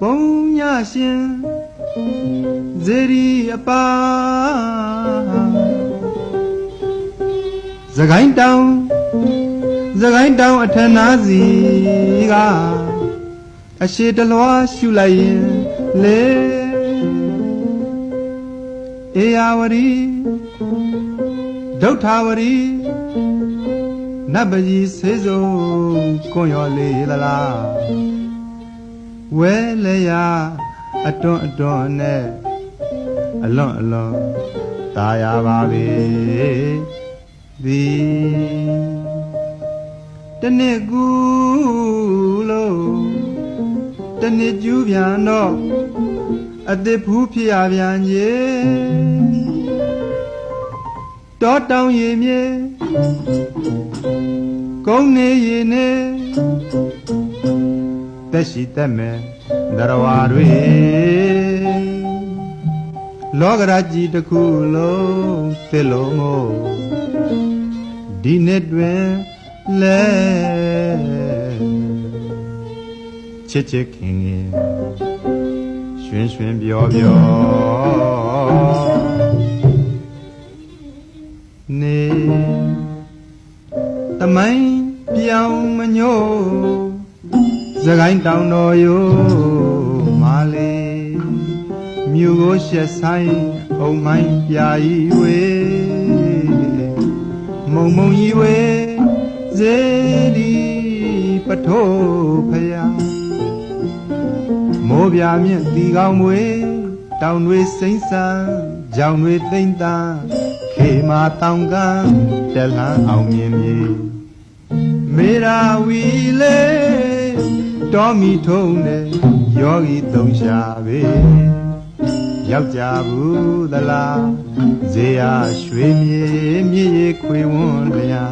ပုံညရှင်ဇေရီအပါသခိုင်းတောင်သခိုင်းတောင်အထနာစီကအရှိတလွားရှုလိုက်ရင်လေအေယာဝရီဒုဋ္ဌာဝရီ နတ်ပကြီးဆေးစုံကွန်ရော်လေးသလား ဝဲလေရအတွန်းအတွန်းနဲ့အလွန်အလွန်ตายရပါပြီဒီတနေ့ကူလို့တနေ့ကျူးပြန်တော့အသစ်ဖူးဖြစ်ရပြန်ကြီးတောတောင်ရည်မြေ ကုန်းနေရည်နေတက်ရှိတက်မဲ့ဒရဝါတွေလောကရာကြီးတစ်ခုလုံးသစ်လုံးမို့ဒီနှစ်တွင်လဲချစ်ချစ်ခင်ခင်ရွှင်ရွှင်ပျော်ပျော်နေတမိုင်း ပြောင်းမညို့စကိုင်းတောင်တော်ယိုမာလေးမြို့ကိုရှက်ဆိုင်အုံမိုင်းပြာဤဝေမုံမုံဤဝေဇေဒီပထိုးဖယားမိုးပြမြင့်တီကောင်းမွေတောင်တွေစိမ့်ဆန်းကြောင်တွေသိမ့်တန်းခေမာတောင်ကန်းတက်လှမ်းအောင်မြင်မြေ မေရာဝီလေတော်မီထုံးတဲ့ယောဂီသုံးရှာပဲယောက်ျားဘူးသလားဇေယရွှေမြေမြည်ရခွေဝွန်းလျာ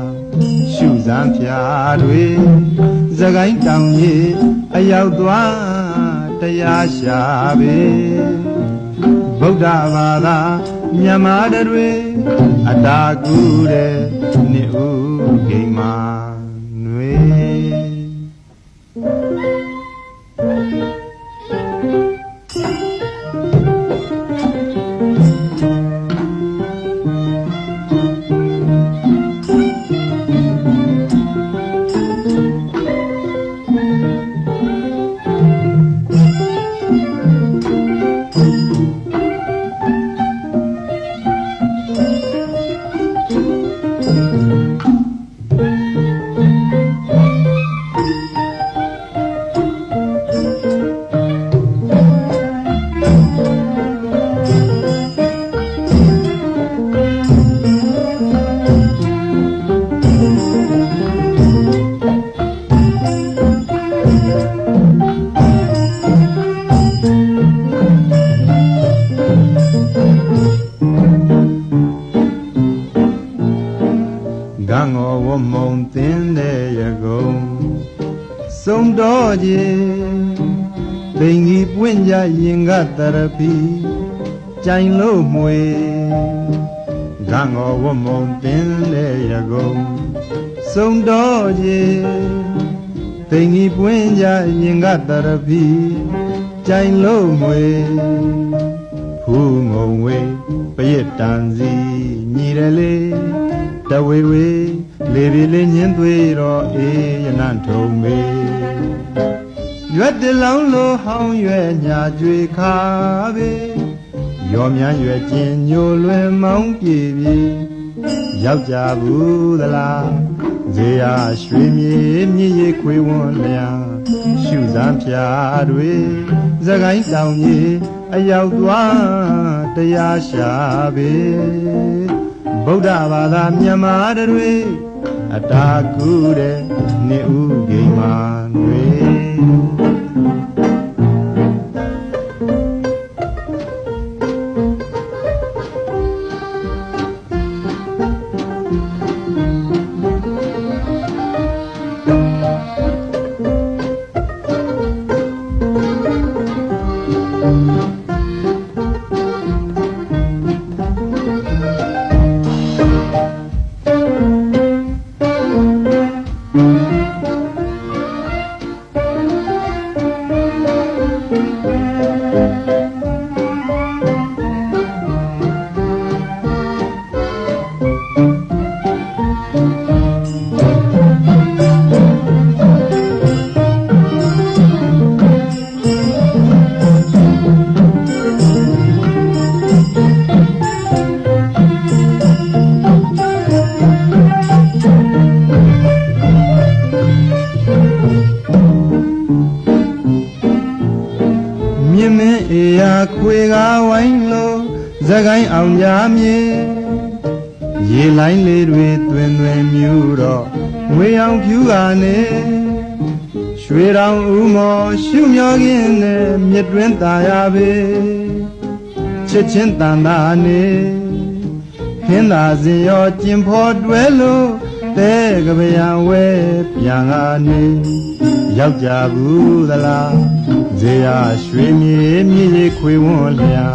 ရှုစမ်းဖြာတွေသကိုင်းတောင်ကြီးအရောက်သွားတရားရှာပဲဗုဒ္ဓဘာသာမြန်မာတွေအတာကူတဲ့နေဥဂိမ်းမာ ဂံငောဝမုံသင်းတဲ့ရကုံစုံတော်ကြီးတိမ်ကြီးပွင့်ကြရင်ကတရပီကြိုင်လို့မွေဂံငောဝမုံသင်းတဲ့ရကုံစုံတော်ကြီးတိ မ်ကြီးပွင့်ကြရင်ကတရပီကြိုင်လို့မွေဖူးငုံဝေပရစ်တန်စီညီရလေတဝေဝေလေပြီလေးညင်းသွေးတော့အေးရနံ့ထုံမေရွက်တလောင်းလိုဟောင်းရွယ်ညာကြွေခါပဲရော်မြန်းရွယ်ကျင်ညိုလွယ်မောင်းပြေပြီယောက်ျားဘူးသလား ဇေယရွှေမြေမြည်ရခွေဝွန်လျာရှုစမ်းဖြာတွေသကိုင်းတောင်ကြီးအရောက်သွားတရားရှာပဲဗုဒ္ဓဘာသာမြန်မာတွေအတာကူတဲ့နေဥဂိမ်းမာတွေတ မြင့်မင်းအေယာခွေကားဝိုင်းလို့ဇကိုင်းအောင်ကြမြေရေလိုင်းလေးတွေတွင်တွင်မြူတော့ငွေအောင်ဖြူကနေရွှေတောင်ဦးမော်ရှုမျောခင်းနဲ့မြစ်တွင်ตาရပေချစ်ချင်းတန်တာနေခင်းသာစဉ်ရောကျင်ဖော်တွဲလို့တဲကပယံဝဲပြန်ကနေ ရောက်ကြဘူးသလားဇေယရွှေမြေမြေကြီးခွေဝွန်လျာ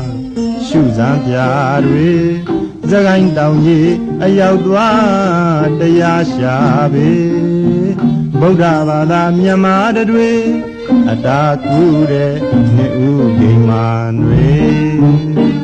ရှုစံပြတွေသကိုင်းတောင်ကြီးအရောက်သွားတရားရှာပေဗုဒ္ဓဘာသာမြန်မာတွေအတာကူတဲ့နှစ်ဦးဂိမ်းမာတွေ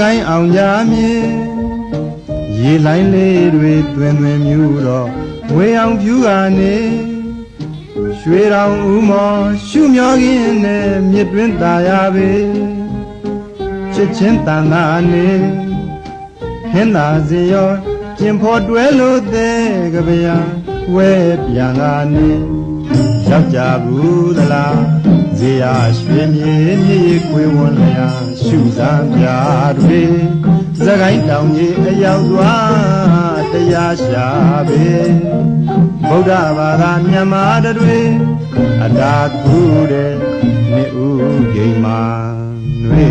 ကိုင်းအောင်ကြမြေရေလိုင်းလေးတွေတွင်တွင်မြူတော့ဝေအောင်ဖြူကနေရွှေတောင်ဦးမော်ရှုမျောခင်းနဲ့မြစ်တွင်ตาရပေချစ်ချင်းတန်တာနေဟင်းသာစီရောကျင်ဖော်တွဲလို့တဲ့ကပယံဝဲပြန်ကနေရောက်ကြဘူးသလား ဇေယရွှေမြေမြေခွေဝွန်လျာရှုစားပြတွေသခိုင်းတောင်ကြီးအရောက်သွားတရားရှာပေဗုဒ္ဓဘာသာမြန်မာတွေအတာကူတဲ့နှစ်ဦးဂိမ်းမာတွေ